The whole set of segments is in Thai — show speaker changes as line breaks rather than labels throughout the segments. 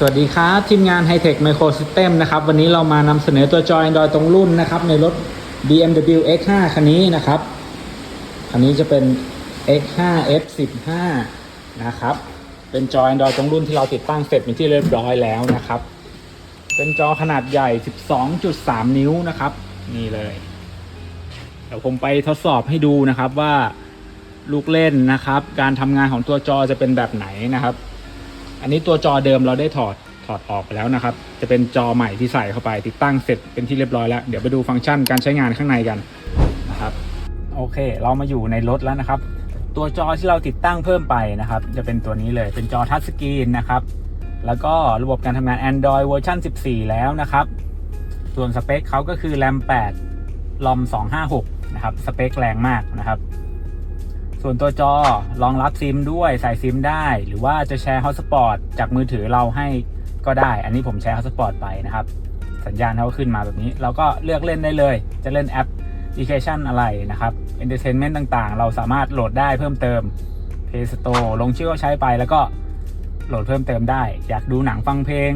สวัสดีครับทีมงาน Hightech Micro System นะครับ วันนี้เรามานำเสนอตัวจอ Android ตรงรุ่นนะครับ ในรถ BMW X5 คันนี้นะครับ คันนี้จะเป็น X5 F15 นะครับ เป็นจอ Android ตรงรุ่นที่เราติดตั้งเสร็จเป็นที่เรียบร้อยแล้วนะครับ เป็นจอขนาดใหญ่ 12.3 นิ้วนะครับ นี่เลย เดี๋ยวผมไปทดสอบให้ดูนะครับว่าลูกเล่นนะครับ การทำงานของตัวจอจะเป็นแบบไหนนะครับ อันนี้ตัวจอเดิมเราได้ถอดถอดออกไปแล้วนะครับ จะเป็นจอใหม่ที่ใส่เข้าไปติดตั้งเสร็จเป็นที่เรียบร้อยแล้ว เดี๋ยวไปดูฟังก์ชันการใช้งานข้างในกันนะครับ โอเค เรามาอยู่ในรถแล้วนะครับ ตัวจอที่เราติดตั้งเพิ่มไปนะครับ จะเป็นตัวนี้เลยเป็นจอทัชสกรีนนะครับ แล้วก็ระบบการทำงาน Android เวอร์ชัน14 แล้วนะครับ ส่วนสเปคเขาก็คือ RAM 8ลอม256 นะครับ สเปคแรงมากนะครับ ส่วนตัวจอรองรับซิมด้วยใส่ซิมได้ หรือว่าจะแชร์ฮอตสปอตจากมือถือเราให้ก็ได้ อันนี้ผมแชร์ฮอตสปอตไปนะครับ สัญญาณเขาขึ้นมาแบบนี้ เราก็เลือกเล่นได้เลย จะเล่นแอปพลิเคชันอะไรนะครับ Entertainment ต่างๆ เราสามารถโหลดได้เพิ่มเติม Play Store ลงชื่อว่าใช้ไปแล้วก็โหลดเพิ่มเติมได้ อยากดูหนังฟังเพลง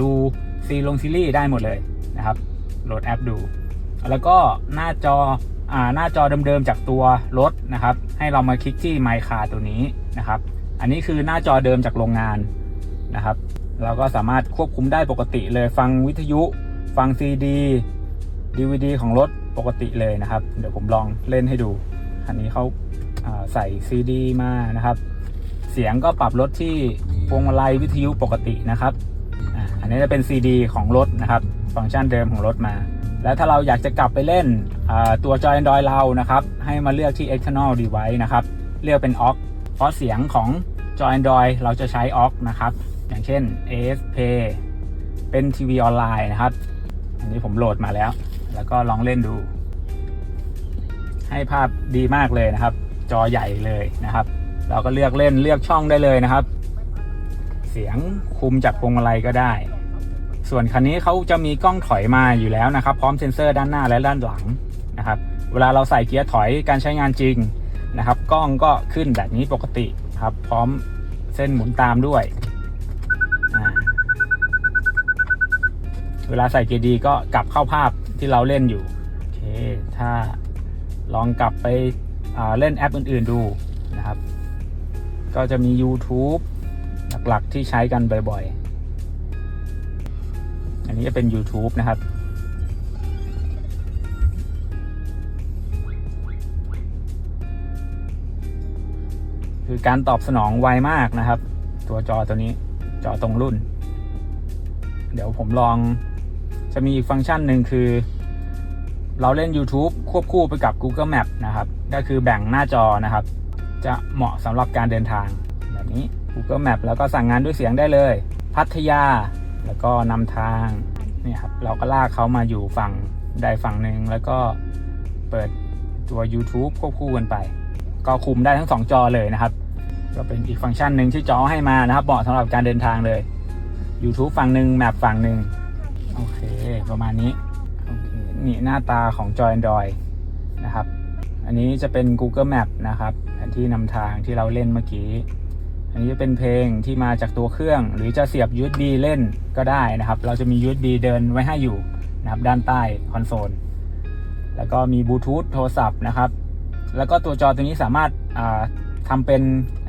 ดูซีลงซีรีส์ได้หมดเลยนะครับ โหลดแอปดู แล้วก็หน้าจอ หน้าจอเดิมๆจากตัวรถนะครับ ให้เรามาคลิกที่ไมค์คาตัวนี้นะครับ อันนี้คือหน้าจอเดิมจากโรงงานนะครับ เราก็สามารถควบคุมได้ปกติเลยฟังวิทยุ ฟังซีดี DVD ของรถปกติเลยนะครับ เดี๋ยวผมลองเล่นให้ดู อันนี้เขาาใส่ซีดีมานะครับ เสียงก็ปรับลดที่พวงมาลัยวิทยุปกตินะครับอันนี้จะเป็น CD ของรถนะครับ ฟังก์ชันเดิมของรถมา แล้วถ้าเราอยากจะกลับไปเล่นตัวจอ Android เรานะครับ ให้มาเลือกที่ external device นะครับ เลือกเป็น aux เพราะเสียงของจอ Android เราจะใช้ aux นะครับ อย่างเช่น ASP เป็นทีวีออนไลน์นะครับ อันนี้ผมโหลดมาแล้ว แล้วก็ลองเล่นดู ให้ภาพดีมากเลยนะครับ จอใหญ่เลยนะครับ เราก็เลือกเล่นเลือกช่องได้เลยนะครับ เสียงคุมจากพวงมาลัยก็ได้ ส่วนคันนี้เขาจะมีกล้องถอยมาอยู่แล้วนะครับ พร้อมเซ็นเซอร์ด้านหน้าและด้านหลังนะครับ เวลาเราใส่เกียร์ถอยการใช้งานจริงนะครับ กล้องก็ขึ้นแบบนี้ปกติครับ พร้อมเส้นหมุนตามด้วย เวลาใส่เกียร์ดีก็กลับเข้าภาพที่เราเล่นอยู่โอเคถ้าลองกลับไปเล่นแอปอื่น ๆดูนะครับ ก็จะมี YouTube หลักๆที่ใช้กันบ่อยๆ นนี้จะเป็น YouTube นะครับ คือการตอบสนองไวมากนะครับ ตัวจอตัวนี้จอตรงรุ่น เดี๋ยวผมลองจะมีอีกฟังก์ชันหนึ่งคือ เราเล่น YouTube ควบคู่ไปกับ Google Map นะครับ ก็คือแบ่งหน้าจอนะครับ จะเหมาะสำหรับการเดินทางแบบนี้ Google Map แล้วก็สั่งงานด้วยเสียงได้เลย พัทยา แล้วก็นำทางนี่ครับเราก็ลากเขามาอยู่ฝั่งใดฝั่งหนึ่งแล้วก็เปิดตัว YouTube ควบคู่กันไป ก็คุมได้ทั้ง 2 จอเลยนะครับ ก็เป็นอีกฟังก์ชันหนึ่งที่จอให้มานะครับเหมาะสำหรับการเดินทางเลย YouTube ฝั่งหนึ่งแมปฝั่งหนึ่งโอเค ประมาณนี้โอเคนี่หน้าตาของจอ Android นะครับ อันนี้จะเป็น Google Map นะครับแผนที่นำทางที่เราเล่นเมื่อกี้ อันนี้จะเป็นเพลงที่มาจากตัวเครื่อง หรือจะเสียบ USB เล่นก็ได้นะครับ เราจะมี USB เดินไว้ให้อยู่นะครับด้านใต้คอนโซล แล้วก็มีบลูทูธโทรศัพท์นะครับ แล้วก็ตัวจอตัวนี้สามารถอ่าทำเป็น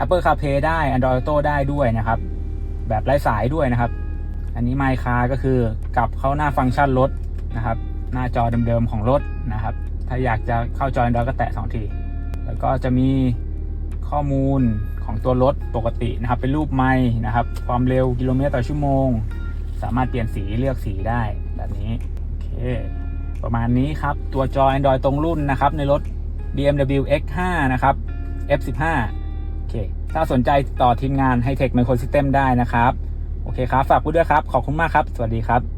Apple CarPlay ได้ Android Auto ได้ด้วยนะครับ แบบไร้สายด้วยนะครับ อันนี้ไมค์คาก็คือกลับเข้าหน้าฟังก์ชันรถนะครับ หน้าจอเดิมๆของรถนะครับ ถ้าอยากจะเข้าจอ Android ก็แตะ2ที แล้วก็จะมี ข้อมูลของตัวรถปกตินะครับ เป็นรูปไม้นะครับ ความเร็วกิโลเมตรต่อชั่วโมง สามารถเปลี่ยนสีเลือกสีได้แบบนี้โอเคประมาณนี้ครับ ตัวจอ Android ตรงรุ่นนะครับ ในรถ BMW X5 นะครับ F15 โอเค ถ้าสนใจต่อทีมงาน Hightech Micro System ได้นะครับ โอเคครับ ฝากไว้ด้วยครับ ขอบคุณมากครับ สวัสดีครับ